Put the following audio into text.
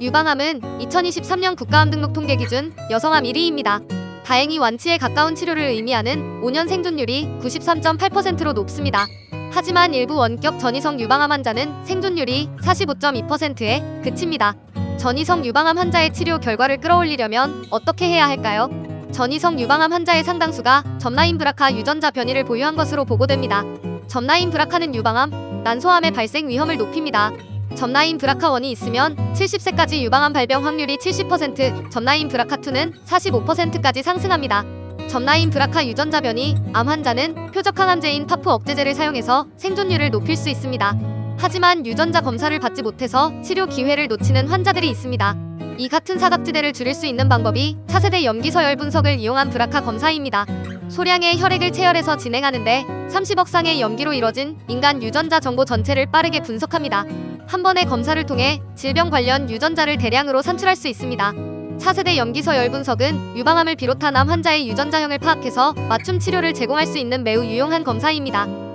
유방암은 2023년 국가암 등록 통계 기준 여성암 1위입니다. 다행히 완치에 가까운 치료를 의미하는 5년 생존율이 93.8%로 높습니다. 하지만 일부 원격 전이성 유방암 환자는 생존율이 45.2%에 그칩니다. 전이성 유방암 환자의 치료 결과를 끌어올리려면 어떻게 해야 할까요? 전이성 유방암 환자의 상당수가 점라인 브라카 유전자 변이를 보유한 것으로 보고됩니다. 점라인 브라카는 유방암, 난소암의 발생 위험을 높입니다. 점라인 브라카1이 있으면 70세까지 유방암 발병 확률이 70%, 점라인 브라카2는 45%까지 상승합니다. 점라인 브라카 유전자 변이, 암 환자는 표적 항암제인 파프 억제제를 사용해서 생존율을 높일 수 있습니다. 하지만 유전자 검사를 받지 못해서 치료 기회를 놓치는 환자들이 있습니다. 이 같은 사각지대를 줄일 수 있는 방법이 차세대 염기서열 분석을 이용한 브라카 검사입니다. 소량의 혈액을 체열해서 진행하는데 30억 쌍의 염기로 이뤄진 인간 유전자 정보 전체를 빠르게 분석합니다. 한 번의 검사를 통해 질병 관련 유전자를 대량으로 산출할 수 있습니다. 차세대 염기서열 분석은 유방암을 비롯한 암 환자의 유전자형을 파악해서 맞춤 치료를 제공할 수 있는 매우 유용한 검사입니다.